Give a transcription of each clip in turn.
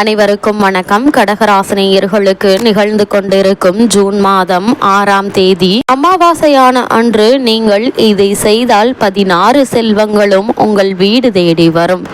அனைவருக்கும் வணக்கம். கடகராசினியர்களுக்கு நிகழ்ந்து கொண்டிருக்கும் ஜூன் மாதம் ஆறாம் தேதி. அமாவாசையான அன்று நீங்கள் இதை செய்தால் பதினாறு செல்வங்களும் உங்கள் வீடு தேடி வரும்.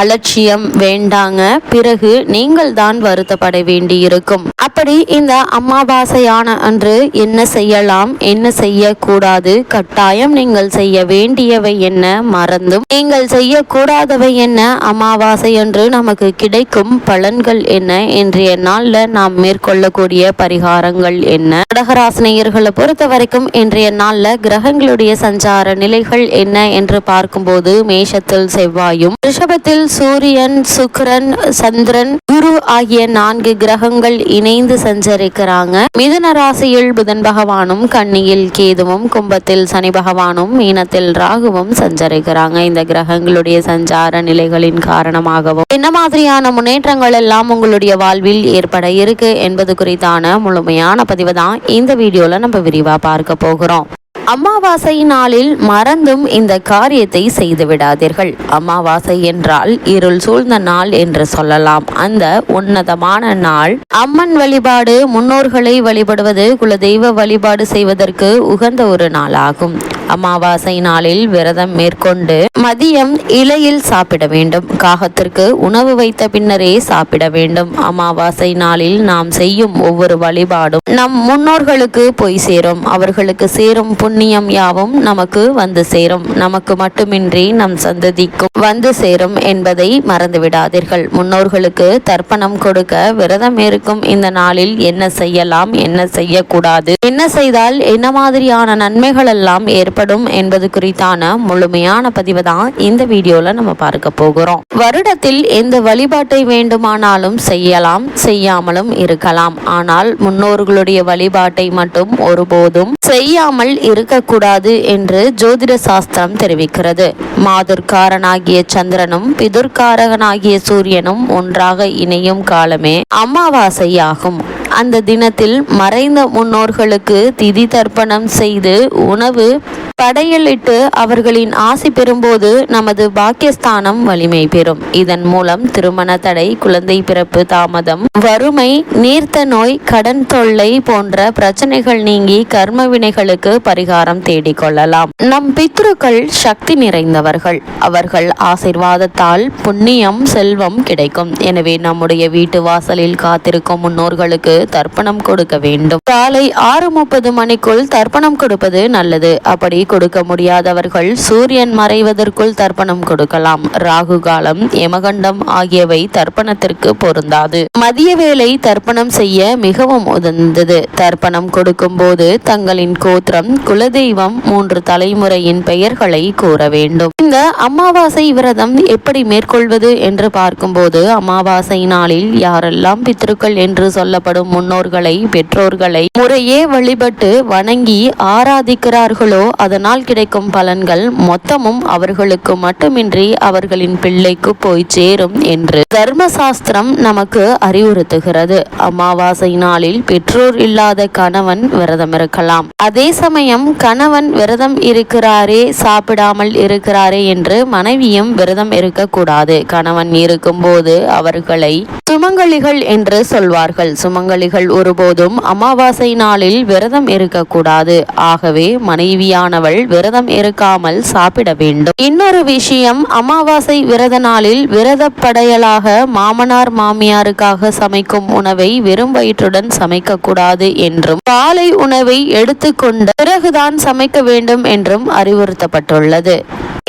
அலட்சியம் வேண்டாங்க. பிறகு நீங்கள் தான் வருத்தப்பட வேண்டியிருக்கும். அப்படி இந்த அமாவாசையான அன்று என்ன செய்யலாம்? என்ன செய்யக்கூடாது? கட்டாயம் நீங்கள் செய்ய வேண்டியவை என்ன? மறந்தும். நீங்கள் செய்யக்கூடாதவை என்ன? அமாவாசை அன்று நமக்கு கிடைக்கும் பலன்கள் என்ன? இன்றைய நாளில் நாம் மேற்கொள்ளக்கூடிய பரிகாரங்கள் என்ன? கடகராசினியர்களை பொறுத்த வரைக்கும் இன்றைய நாளில் கிரகங்களுடைய சஞ்சார நிலைகள் என்ன என்று பார்க்கும்போது மேஷத்தில் செவ்வாயும் ரிஷபத்தில் சூரியன் சுக்கரன் சந்திரன் குரு ஆகிய நான்கு கிரகங்கள் இணைந்து சஞ்சரிக்கிறாங்க. மிதுன ராசியில் புதன் பகவானும் கன்னியில் கேதுவும் கும்பத்தில் சனி பகவானும் மீனத்தில் ராகுவும் சஞ்சரிக்கிறாங்க. இந்த கிரகங்களுடைய சஞ்சார நிலைகளின் காரணமாகவும் என்ன மாதிரியான முன்னேற்றங்கள் எல்லாம் உங்களுடைய வாழ்வில் ஏற்பட இருக்கு என்பது குறித்தான முழுமையான பதிவு தான் இந்த வீடியோல நம்ம விரிவா பார்க்க போகிறோம். அமாவாசை நாளில் மறந்தும் இந்த காரியத்தை செய்து விடாதீர்கள். அமாவாசை என்றால் இருள் சூழ்ந்த நாள் என்று சொல்லலாம். அந்த உன்னதமான நாள். அம்மன் வழிபாடு முன்னோர்களை வழிபடுவது குலதெய்வ வழிபாடு செய்வதற்கு உகந்த ஒரு நாளாகும். அமாவாசை நாளில் விரதம் மேற்கொண்டு மதியம் இலையில் சாப்பிட வேண்டும். காகத்திற்கு உணவு வைத்த பின்னரே சாப்பிட வேண்டும். அமாவாசை நாளில் நாம் செய்யும் ஒவ்வொரு வழிபாடும் நம் முன்னோர்களுக்கு போய் சேரும். அவர்களுக்கு சேரும் புண்ணியம் யாவும் நமக்கு வந்து சேரும். நமக்கு மட்டுமின்றி நம் சந்ததிக்கும் வந்து சேரும் என்பதை மறந்து விடாதீர்கள் முன்னோர்களுக்கு தர்ப்பணம் கொடுக்க விரதம் இருக்கும் இந்த நாளில் என்ன செய்யலாம் என்ன செய்யக்கூடாது என்ன செய்தால் என்ன மாதிரியான நன்மைகள் எல்லாம் ஏற்படும் என்பது குறித்தான முழுமையான பதிவு தான் இந்த வீடியோல நம்ம பார்க்க போகிறோம். வருடத்தில் எந்த வழிபாட்டை வேண்டுமானாலும் செய்யலாம் செய்யாமலும் இருக்கலாம். ஆனால் முன்னோர்களுடைய வழிபாட்டை மட்டும் ஒருபோதும் செய்யாமல் இருக்கக்கூடாது என்று ஜோதிட சாஸ்திரம் தெரிவிக்கிறது. மாதுர்காரனாகிய சந்திரனும் பிதுர்காரகனாகிய சூரியனும் ஒன்றாக இணையும் காலமே அமாவாசையாகும். அந்த தினத்தில் மறைந்த முன்னோர்களுக்கு திதி தர்ப்பணம் செய்து உணவு படையலிட்டு அவர்களின் ஆசி பெறும்போது நமது பாக்கியஸ்தானம் வலிமை பெறும். இதன் மூலம் திருமண தடை குழந்தை பிறப்பு தாமதம் வறுமை நீர்த்த நோய் கடன் தொல்லை போன்ற பிரச்சனைகள் நீங்கி கர்ம வினைகளுக்கு பரிகாரம் தேடிக்கொள்ளலாம் நம் பித்ருக்கள் சக்தி நிறைந்தவர்கள். அவர்கள் ஆசிர்வாதத்தால் புண்ணியம் செல்வம் கிடைக்கும். எனவே நம்முடைய வீட்டு வாசலில் காத்திருக்கும் முன்னோர்களுக்கு தர்ப்பணம் கொடுக்க வேண்டும். காலை ஆறு முப்பது மணிக்குள் தர்ப்பணம் கொடுப்பது நல்லது. அப்படி கொடுக்க முடியாதவர்கள் சூரியன் மறைவதற்குள் தர்ப்பணம் கொடுக்கலாம். ராகு காலம் யமகண்டம் ஆகியவை தர்ப்பணத்திற்கு பொருந்தாது. மதிய வேளை தர்ப்பணம் செய்ய மிகவும் உதந்தது. தர்ப்பணம் கொடுக்கும் போது தங்களின் கோத்திரம் குலதெய்வம் மூன்று தலைமுறையின் பெயர்களை கூற வேண்டும். இந்த அமாவாசை விரதம் எப்படி மேற்கொள்வது என்று பார்க்கும்போது அமாவாசை நாளில் யாரெல்லாம் பித்ருக்கள் என்று சொல்லப்படும் முன்னோர்களை பெற்றோர்களை முறையே வழிபட்டு வணங்கி ஆராதிக்கிறார்களோ அதனால் கிடைக்கும் பலன்கள் மொத்தமும் அவர்களுக்கு மட்டுமின்றி அவர்களின் பிள்ளைக்கு போய் சேரும் என்று தர்மசாஸ்திரம் நமக்கு அறிவுறுத்துகிறது. அமாவாசை நாளில் பெற்றோர் இல்லாத கணவன் விரதம் இருக்கலாம். அதே சமயம் கணவன் விரதம் இருக்கிறாரே சாப்பிடாமல் இருக்கிறாரே என்று மனைவியும் விரதம் இருக்கக்கூடாது. கணவன் இருக்கும்போது அவர்களை சுமங்கலிகள் என்று சொல்வார்கள். சுமங்கலிகள் ஒருபோதும் அமாவாசை நாளில் விரதம் இருக்கக்கூடாது. ஆகவே மனைவியானவள் விரதம் இருக்காமல் சாப்பிட வேண்டும். இன்னொரு விஷயம் அமாவாசை விரத நாளில் விரதப்படையலாக மாமனார் மாமியாருக்காக சமைக்கும் உணவை வெறும் வயிற்றுடன் சமைக்க கூடாது என்றும் காலை உணவை எடுத்துக்கொண்ட பிறகுதான் சமைக்க வேண்டும் என்றும் அறிவுறுத்தப்பட்டுள்ளது.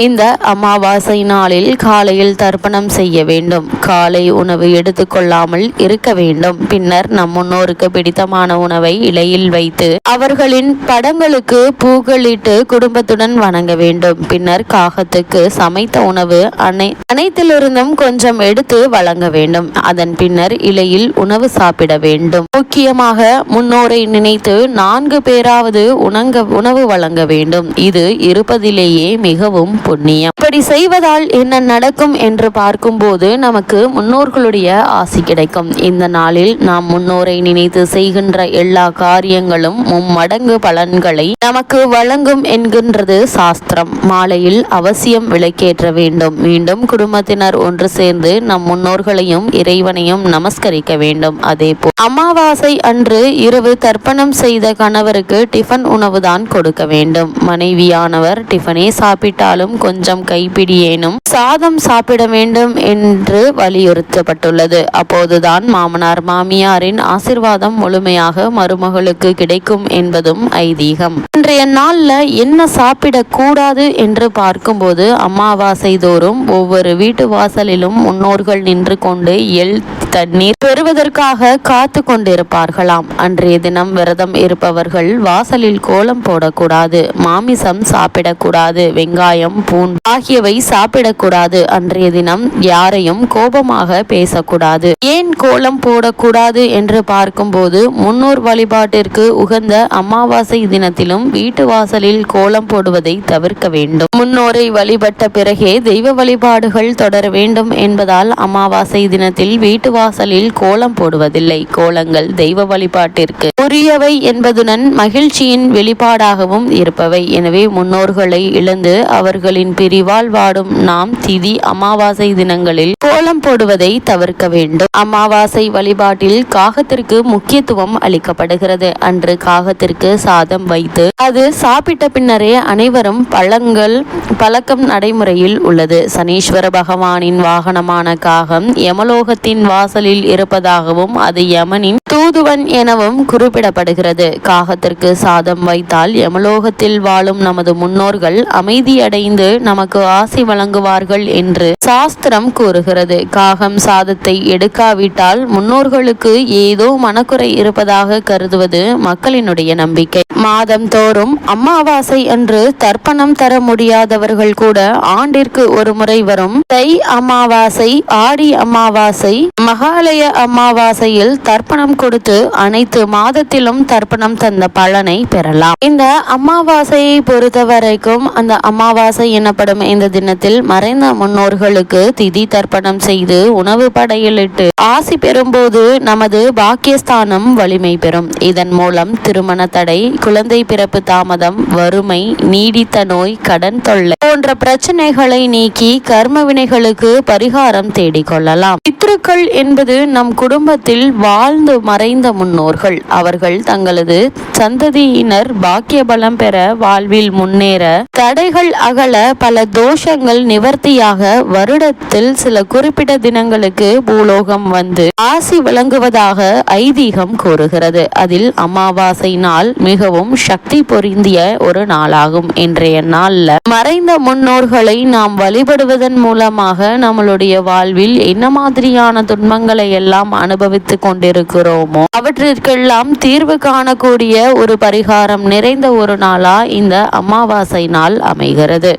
இந்த அமாவாசை நாளில் காலையில் தர்ப்பணம் செய்ய வேண்டும். காலை உணவு எடுத்துக்கொள்ளாமல் இருக்க வேண்டும். பின்னர் நம் முன்னோருக்கு பிடித்தமான உணவை இலையில் வைத்து அவர்களின் படங்களுக்கு பூக்களிட்டு குடும்பத்துடன் வணங்க வேண்டும். பின்னர் காகத்துக்கு சமைத்த உணவு அனை அனைத்திலிருந்தும் கொஞ்சம் எடுத்து வழங்க வேண்டும். அதன் பின்னர் இலையில் உணவு சாப்பிட வேண்டும். முக்கியமாக முன்னோரை நினைத்து நான்கு பேராவது உணங்க உணவு வழங்க வேண்டும். இது இருப்பதிலேயே மிகவும் புண்ணியம் இப்படி செய்வதால் என்ன நடக்கும் என்று பார்க்கும்போது நமக்கு முன்னோர்களுடைய ஆசி கிடைக்கும். இந்த நாளில் நாம் முன்னோரை நினைத்து செய்கின்ற எல்லா காரியங்களும் மும்மடங்கு பலன்களை நமக்கு வழங்கும் என்கின்றது சாஸ்திரம். மாலையில் அவசியம் விளக்கேற்ற வேண்டும். மீண்டும் குடும்பத்தினர் ஒன்று சேர்ந்து நம் முன்னோர்களையும் இறைவனையும் நமஸ்கரிக்க வேண்டும். அதே போல் அமாவாசை அன்று இரவு தர்ப்பணம் செய்த கணவருக்கு டிஃபன் உணவுதான் கொடுக்க வேண்டும். மனைவியானவர் டிஃபனே சாப்பிட்டாலும் கொஞ்சம் கைப்பிடியேனும். சாதம் சாப்பிட வேண்டும் என்று வலியுறுத்தப்பட்டுள்ளது. அப்போதுதான் மாமனார் மாமியாரின் ஆசிர்வாதம் முழுமையாக மருமகளுக்கு கிடைக்கும் என்பதும் ஐதீகம். இன்றைய நாள்ல என்ன சாப்பிடக்கூடாது என்று பார்க்கும்போது அமாவாசை தோறும் ஒவ்வொரு வீட்டு வாசலிலும் முன்னோர்கள் நின்று கொண்டு எல் தண்ணீர் பெறுவதற்காக காத்து கொண்டிருப்பார்களாம். அன்றைய தினம் விரதம் இருப்பவர்கள் வாசலில் கோலம் போடக்கூடாது மாமிசம் சாப்பிடக்கூடாது வெங்காயம் பூண் ஆகியவை சாப்பிடக்கூடாது. அன்றைய தினம் யாரையும் கோபமாக பேசக்கூடாது. ஏன் கோலம் போடக்கூடாது என்று பார்க்கும்போது முன்னோர் வழிபாட்டிற்கு உகந்த அமாவாசை தினத்திலும் வீட்டு வாசலில் கோலம் போடுவதை தவிர்க்க வேண்டும். முன்னோரை வழிபட்ட பிறகே தெய்வ வழிபாடுகள் தொடர வேண்டும் என்பதால் அமாவாசை தினத்தில் வீட்டு வாசலில் கோலம் போடுவதில்லை. கோலங்கள் தெய்வ வழிபாட்டிற்கு உரியவை என்பதுடன் மகிழ்ச்சியின் வெளிப்பாடாகவும் இருப்பவை. எனவே முன்னோர்களை இழந்து அவர்களின் பிரிவால் வாடும் நாம் திதி அமாவாசை தினங்களில் கோலம் போடுவதை தவிர்க்க வேண்டும். அமாவாசை வழிபாட்டில் காகத்திற்கு முக்கியத்துவம் அளிக்கப்படுகிறது. அன்று காகத்திற்கு சாதம் வைத்து அது சாப்பிட்ட பின்னரே அனைவரும் பழங்கள் பழக்கம் நடைமுறையில் உள்ளது. சனீஸ்வர பகவானின் வாகனமான காகம் யமலோகத்தின் வாசலில் இருப்பதாகவும் அது யமனின் தூதுவன் எனவும் குறிப்பிடப்படுகிறது. காகத்திற்கு சாதம் வைத்தால் யமலோகத்தில் வாழும் நமது முன்னோர்கள் அமைதியடைந்து நமக்கு ஆசி வழங்குவார்கள் என்று சாஸ்திரம் கூறுகிறது. காகம் சாதத்தை எடுக்காவிட்டால் முன்னோர்களுக்கு ஏதோ மனக்குறை இருப்பதாக கருதுவது மக்களினுடைய நம்பிக்கை. மாதம் தோறும் அமாவாசை அன்று தர்ப்பணம் தர முடியாதவர்கள் கூட ஆண்டிற்கு ஒரு முறை வரும். தை அமாவாசை ஆடி அமாவாசை மகாலய அமாவாசையில் தர்ப்பணம் கொடுத்து அனைத்து மாதத்திலும் தர்ப்பணம் தந்த பலனை பெறலாம். இந்த அமாவாசையை பொறுத்த வரைக்கும் அந்த அமாவாசை எனப்படும் இந்த தினத்தில் மறைந்த முன்னோர்களுக்கு திதி தர்ப்பணம் செய்து உணவு படையிலிட்டு ஆசி பெறும்போது நமது பாக்கியஸ்தானம் வலிமை பெறும். இதன் மூலம் திருமண தடை குழந்தை பிறப்பு தாமதம் வறுமை நீடித்த நோய் கடன் தொல்லை போன்ற பிரச்சனைகளை நீக்கி கர்ம வினைகளுக்கு பரிகாரம் தேடிக்கொள்ளலாம் பித்ருக்கள் என்பது நம் குடும்பத்தில் வாழ்ந்து மறைந்த முன்னோர்கள். அவர்கள் தங்களது சந்ததியினர் பாக்கிய பலம் பெற வாழ்வில் முன்னேற தடைகள் அகல பல தோஷங்கள் நிவர்த்தியாக வருடத்தில் சில குறிப்பிட்ட தினங்களுக்கு பூலோகம் வந்து ஆசி வழங்குவதாக ஐதீகம் கூறுகிறது. அதில் அமாவாசை நாள் மிகவும் சக்தி பொருந்திய ஒரு நாளாகும். இன்றைய நாள்ல மறைந்த முன்னோர்களை நாம் வழிபடுவதன் மூலமாக நம்மளுடைய வாழ்வில் என்ன மாதிரியான துன்பங்களை எல்லாம் அனுபவித்துக் கொண்டிருக்கிறோமோ அவற்றிற்கெல்லாம் தீர்வு காணக்கூடிய ஒரு பரிகாரம் நிறைந்த ஒரு நாளா இந்த அமாவாசை நாள் அமைகிறது.